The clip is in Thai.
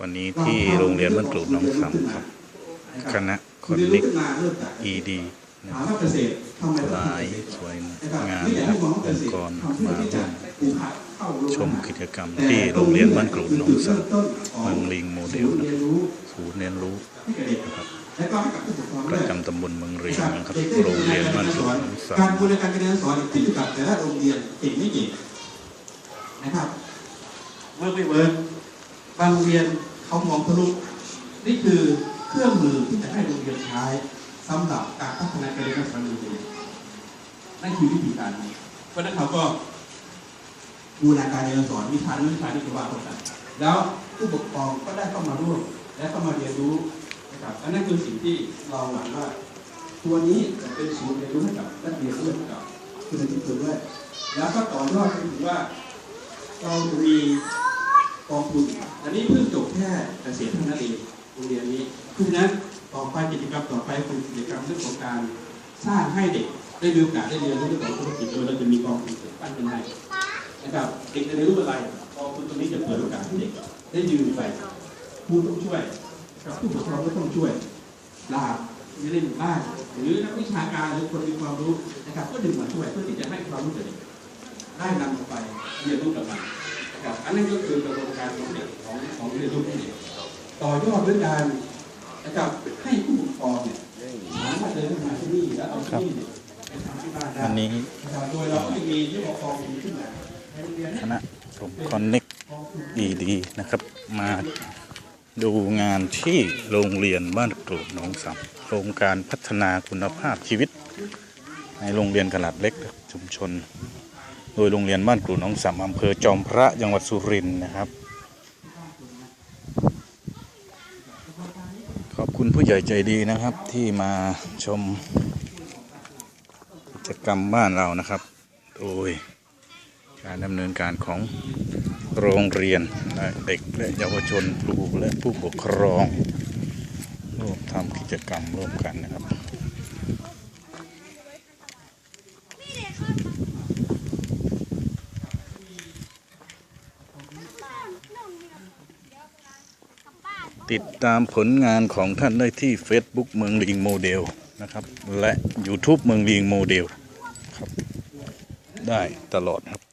วันนี้ที่โรงเรียนบ้านกรูดหน้องคำครับ คณะคอนนิก ED นะถามว่าเกษตรทำไมต้องลายทำเกษตรสวยนะครับงามไม่อยากครัให้บมองว่าเกองษค์ตรกรทำเพื่อมาที่ร่จะวมปลูกผักเข้าโรงชงามนกิจกรรมที่โรงเรียนบ้านกรูดหน้องสังต้นของเมืองลิงโมเดลศูนย์นะเรียนรู้ศูนย์เรียนรู้ให้กับเด็กนะครับและก็ให้กับผู้ปกครองปด้วระยจำตำบลเมืองลิงนะครับเด็กได้โรงเรียนบ้านกรูดหน้องสังการบริการการเรียนสอนขึ้นอยู่กับแต่ละโรงเรียนเก่งไม่เก่งนะครับเวิร์กไม่เวิร์กบางโรงเรียน เขามองทะลุนี่คือเครื่องมือที่จะให้โรงเรียนใช้สำหรับการพัฒนาการเรียนการสอนโรงเรียนนั่นคือวิธีการเพราะนั้นเขาก็บูรณาการเรียนการสอนวิชานั้นวิชานี้ก็ว่ากันแล้วผู้ปกครองก็ได้เข้ามาร่วมและเข้ามาเรียนรู้นะครับอันนั้นคือสิ่งที่เราหวังว่า ตัวนี้จะเป็นศูนย์เรียนรู้ให้กับนักเรียนด้วยกับคุณครูด้วยแล้วก็ต่อยอดไปถึงว่าเรามี กองทุนอันนี้เพิ่งจบแค่เกษตรเท่านั้นเองโรงเรียนนี้คือฉะนั้นต่อไปกิจกรรมต่อไปคือกิจกรรมเรื่องของการสร้างให้เด็กได้มีโอกาสได้เรียนรู้เรื่องของธุรกิจโดยเราจะมีกองทุนเกิดตั้งขึ้นให้นะครับเด็กจะเรียนรู้อะไรกองทุนตรงนี้จะเปิดโอกาสให้เด็กได้ยืนไปครูต้องช่วยกับผู้ปกครองก็ต้องช่วยลาไม่ได้อยู่บ้านหรือนักวิชาการหรือคนมีความรู้นะครับก็ดึงมาช่วยเพื่อที่จะให้ความรู้เด็กได้นำไปเรียนรู้กับมัน นะครับอันนั้นก็คือกระบวนการของเด็กของของเรียนรู้ของเด็กต่อยอดด้วยการนะครับให้ผู้ปกครองเนี่ยสามารถเดินมาที่นี่แล้วเอาที่นี่เนี่ยไปทำที่บ้านได้อันนี้นะครับโดยเราก็จะมีที่ปกครองมีขึ้นมาในโรงเรียนคเนี่ยณะผมคอนเน็กกองทุน ED นะครับมาดูงานที่โรงเรียนบ้านกรูดหนองสังโครงการพัฒนาคุณภาพชีวิต ในโรงเรียนขนาดเล็กชุมชน โดยโรงเรียนบ้านกรูดหนองสัมอำเภอจอมพระจังหวัดสุรินทร์นะครับ ขอบคุณผู้ใหญ่ใจดีนะครับที่มาชมกิจกรรมบ้านเรานะครับ โดยการดำเนินการของโรงเรียนเด็กและเยาวชนครูและผู้ปกครองร่วมทำกิจกรรมร่วมกันนะครับ ติดตามผลงานของท่านได้ที่ Facebook เมืองลิงโมเดลนะครับ และ YouTube เมืองลิงโมเดลครับ ได้ตลอดครับ